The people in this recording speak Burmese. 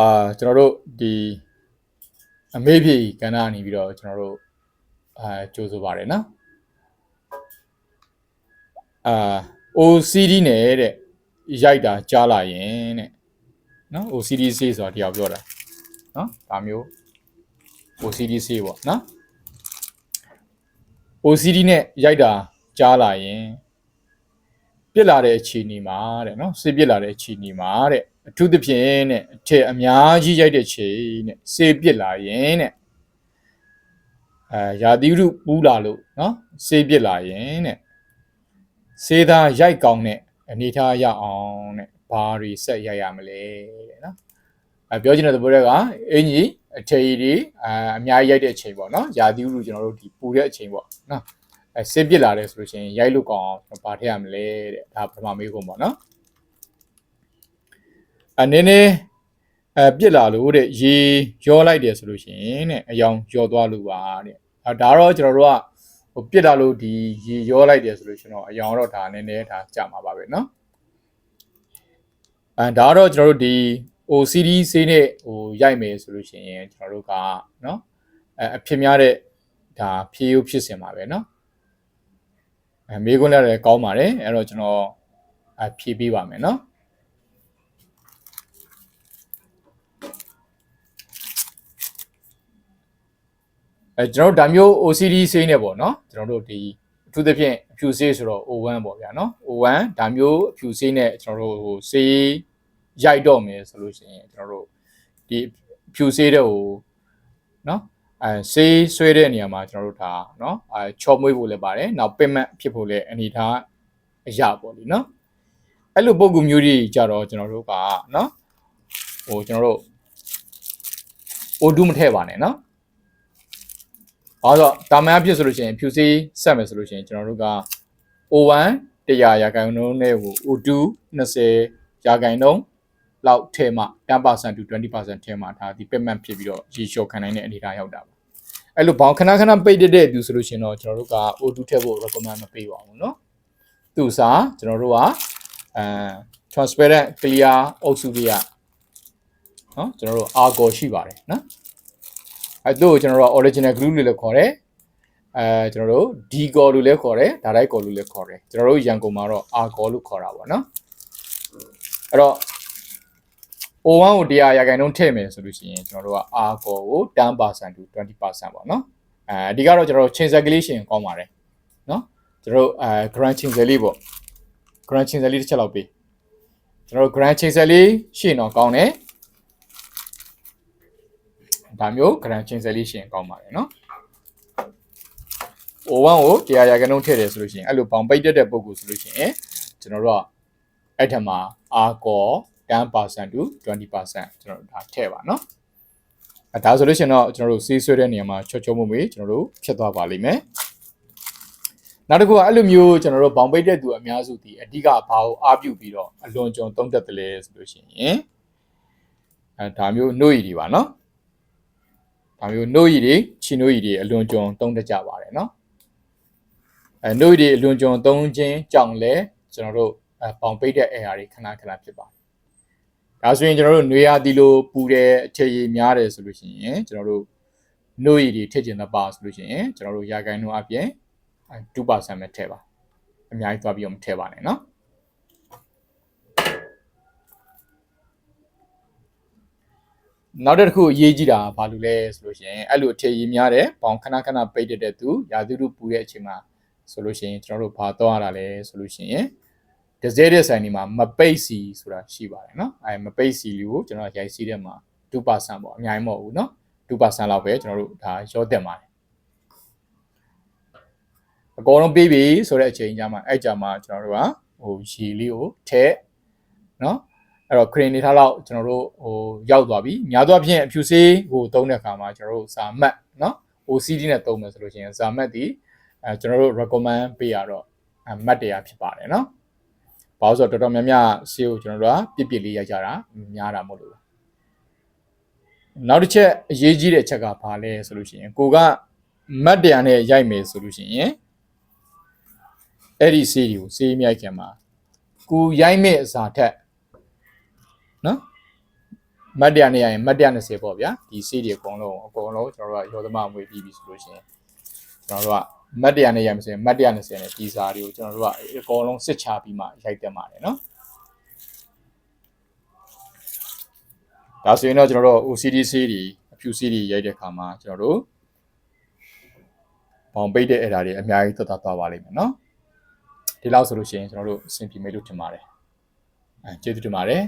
အာကျွန်တော်တို့ဒီအမေးဖြေကဏ္ဍကနေပြီးတော့ကျွန်တော်တို့အာကြိုးဆိုပါတယ်နော်အာ OCD နဲ့တဲ့ရိုက်တာကြားလာရင်တဲ့နော် OCD ဆေးဆိုတာတရားပြောတာနော်ဒါမျိုး OCD ဆေးပေါ့နော် OCD နဲ့ရိုက်တာကြားလာရင်ပြစ်လာတဲ့အခြေအနေမှာတဲ့နော်ဆေးပြစ်လာတဲ့အခြေအနေမှာတဲ့ အထူးသဖြင့်တဲ့အထက်အများကြီးရိုက်တဲ့ချိန်တဲ့ဆေးပြစ်လာရင်တဲ့အဲရာသီဥတုပူးလာလို့နော်ဆေးပြစ်လာရင်တဲ့ဆေးသားရိုက်ကောင်းတဲ့အနေထားရအောင်တဲ့ဘာတွေဆက်ရိုက်ရမလဲတဲ့နော်အဲပြောချင်တဲ့သဘောကအင်ကြီးအထည်ကြီးအအများကြီးရိုက်တဲ့အချိန်ပေါ့နော်ရာသီဥတုကျွန်တော်တို့ဒီပူတဲ့အချိန်ပေါ့နော်အဲဆေးပြစ်လာတယ်ဆိုလို့ရှိရင်ရိုက်လို့ကောင်းအောင်ဘာထည့်ရမလဲတဲ့ဒါပထမမေးခွန်းပေါ့နော် အနေနဲ့အဲပြစ်လာလို့တဲ့ရေရောလိုက်တယ်ဆိုလို့ရှိရင်တဲ့အယောင်ရောသွားလို့ပါတဲ့အဲဒါတော့ကျွန်တော်တို့ကဟိုပြစ်လာလို့ဒီရေရောလိုက်တယ်ဆိုလို့ရှိရင်တော့အယောင်တော့ဒါနည်းနည်းဒါကြာမှာပါပဲเนาะအဲဒါတော့ကျွန်တော်တို့ဒီ OCD ဆေးနဲ့ဟိုရိုက်မယ်ဆိုလို့ရှိရင်ကျွန်တော်တို့ကเนาะအဲအဖြစ်များတဲ့ဒါဖြေးရုပ်ဖြစ်စင်ပါပဲเนาะအဲမေးခွန်းလည်းကောင်းပါတယ်အဲ့တော့ကျွန်တော်အဖြေပေးပါမယ်เนาะ အဲကျွန်တော်တို့ဒါမျိုး OCD ဆေးနေပေါ့နော်ကျွန်တော်တို့ဒီအထူးသဖြင့်အဖြူဆေးဆိုတော့ O1 ပေါ့ဗျာနော် O1 ဒါမျိုးအဖြူဆေးနဲ့ကျွန်တော်တို့ဟိုဆေးရိုက်တော့မယ်ဆိုလို့ရှိရင်ကျွန်တော်တို့ဒီအဖြူဆေးတဲ့ဟိုနော်အဲဆေးဆွဲတဲ့နေရာမှာကျွန်တော်တို့ဒါနော်အဲချော်မွေးဖို့လည်းပါတယ်နောက်ပင်မဖြစ်ဖို့လည်းအနေထားအရာပေါ့လीနော်အဲ့လိုပုံကူမျိုးတွေကြတော့ကျွန်တော်တို့ကနော်ဟိုကျွန်တော်တို့အိုဒူးမထည့်ပါနဲ့နော် ဘာလို့တာမန်အဖြစ်ဆိုလို့ရှိရင်ဖြူစေးဆက်မယ်ဆိုလို့ရှိရင်ကျွန်တော်တို့က O1 100ရာခိုင်နှုန်းနဲ့ဟို O2 20ရာခိုင်နှုန်းလောက်ထဲမှာ10% to 20%ထဲမှာဒါဒီ payment ဖြစ်ပြီးတော့ရေလျှော်ခံနိုင်တဲ့အနေအထားရောက်တာပါအဲ့လိုဘောင်ခဏခဏပိတ်တဲ့သူဆိုလို့ရှိရင်တော့ကျွန်တော်တို့က O2 ထည့်ဖို့ recommend မပေးပါဘူးเนาะသူစားကျွန်တော်တို့ကအဲ transparent clear အုပ်စုတွေကเนาะကျွန်တော်တို့ argo ရှိပါတယ်เนาะ အဲတို့ကိုကျွန်တော်တို့က original glue လို့လည်းခေါ်တယ်အဲကျွန်တော်တို့ D core လို့လည်းခေါ်တယ် direct core လို့လည်းခေါ်တယ်ကျွန်တော်တို့ရန်ကုန်မှာတော့ R core လို့ခေါ်တာပေါ့နော်အဲ့တော့ O1 ကို100ရာခိုင်နှုန်းထည့်မယ်ဆိုလို့ရှိရင်ကျွန်တော်တို့က R core ကို10% to 20%ပေါ့နော်အဲအဓိကတော့ကျွန်တော်တို့ချိန်ဆက်ကလေးရှင်ကောင်းပါတယ်နော်ကျွန်တော်တို့အဲ grand ချိန်ဆက်လေးပေါ့ grand ချိန်ဆက်လေးတစ်ချက်လောက်ပေးကျွန်တော်တို့ grand ချိန်ဆက်လေးရှင်းတော့ကောင်းတယ် ဒါမျိုး grand cancellation ကောင်းပါတယ်နော် O1 ကို100ရာခိုင်နှုန်းထည့်တယ်ဆိုလို့ရှိရင်အဲ့လိုပေါင်ပိတ်တက်တဲ့ပုံကိုဆိုလို့ရှိရင်ကျွန်တော်တို့ကအဲ့ထက်မှာ R core 10% to 20%ကျွန်တော်တို့ဒါထည့်ပါနော်အဲဒါဆိုလို့ရှိရင်တော့ကျွန်တော်တို့စီးဆွဲတဲ့နေရာမှာချော့ချော့မွေ့မွေ့ကျွန်တော်တို့ဖြစ်သွားပါလိမ့်မယ်နောက်တစ်ခုကအဲ့လိုမျိုးကျွန်တော်တို့ပေါင်ပိတ်တဲ့သူအများစုဒီအဓိကဘာကိုအားပြုပြီးတော့အလွန်ကြုံသုံးသက်တယ်လဲဆိုလို့ရှိရင်အဲဒါမျိုးနှုတ်ရည်တွေပါနော် ဒါမျိုးနှုတ်ရည်တွေခြေနှုတ်ရည်တွေအလွန်ကျွံသုံးတတ်ကြပါတယ်နော်အဲနှုတ်ရည်တွေအလွန်ကျွံသုံးခြင်းကြောင့်လည်းကျွန်တော်တို့ပေါင်ပိတ်တဲ့ air တွေခဏခဏဖြစ်ပါတယ်ဒါဆိုရင်ကျွန်တော်တို့နှွေရသီလိုပူတယ်အခြေရည်များတယ်ဆိုလို့ရှိရင်ကျွန်တော်တို့နှုတ်ရည်တွေထည့်ကျင်တဲ့ပါဆိုလို့ရှိရင်ကျွန်တော်တို့ရာဂိုင်းတို့အပြင်2%ပဲထည့်ပါအများကြီးသွားပြီးတော့မထည့်ပါနဲ့နော် နောက်တစ်ခုအရေးကြီးတာဘာလို့လဲဆိုလို့ရှိရင်အဲ့လိုအထည်ရည်များတဲ့ပေါင်ခဏခဏပိတ်တဲ့သူရာသီဥတုပူတဲ့အချိန်မှာဆိုလို့ရှိရင်ကျွန်တော်တို့ဘာတော့ရတာလဲဆိုလို့ရှိရင်ဒဇဲတဲ့ဆိုင်ဒီမှာမပိတ်စီဆိုတာရှိပါတယ်နော်အဲမပိတ်စီလေးကိုကျွန်တော်ရိုက်စီးတဲ့မှာ2%ပေါ့အများကြီးမဟုတ်ဘူးနော်2%လောက်ပဲကျွန်တော်တို့ဒါရောတက်ပါတယ်အကုန်လုံးပြီးပြီဆိုတဲ့အချိန်ကျမှအဲ့ကြမှာကျွန်တော်တို့ကဟိုရေလေးကိုထည့်နော် အဲ့တော့ crane နေထားတော့ကျွန်တော်တို့ဟိုရောက်သွားပြီများသောအားဖြင့်အဖြူဆေးကိုသုံးတဲ့အခါမှာကျွန်တော်တို့ဇာမတ်เนาะ OCD နဲ့သုံးမယ်ဆိုလို့ရှိရင်ဇာမတ်ဒီအဲကျွန်တော်တို့ recommend ပေးရတော့အမတ်တရားဖြစ်ပါတယ်เนาะဘာလို့ဆိုတော့တော်တော်များများဆေးကိုကျွန်တော်တို့ကပြစ်ပြစ်လေးရိုက်ကြတာများတာမဟုတ်လို့နောက်တစ်ချက်အရေးကြီးတဲ့အချက်ကဘာလဲဆိုလို့ရှိရင်ကိုကမတ်တရားနဲ့ရိုက်မယ်ဆိုလို့ရှိရင်အဲ့ဒီဆေးတွေကိုဆေးမြိုက်ခင်မှာကိုရိုက်မဲ့အစာထက် နော်မတ်တရားနဲ့ရရင်မတ်တရား20ပေါ့ဗျာဒီဆေးတွေအကုန်လုံးအကုန်လုံးကျွန်တော်တို့ကရောသမအမွေပြီးပြီဆိုလို့ရှိရင်ကျွန်တော်တို့ကမတ်တရားနဲ့ရမယ်ဆိုရင်မတ်တရား20နဲ့ဒီစာတွေကိုကျွန်တော်တို့ကအကုန်လုံးစစ်ချပြီးမှရိုက်တက်မှာတယ်နော်ဒါဆိုရင်တော့ကျွန်တော်တို့ OCD ဆေးတွေအဖြူဆေးတွေရိုက်တဲ့အခါမှာကျွန်တော်တို့ဘောင်ပိတ်တဲ့အဲ့ဒါတွေအများကြီးသက်သာသွားပါလိမ့်မယ်နော်ဒီလောက်ဆိုလို့ရှိရင်ကျွန်တော်တို့အဆင်ပြေမယ်လို့ထင်ပါတယ်အဲကျေးဇူးတင်ပါတယ်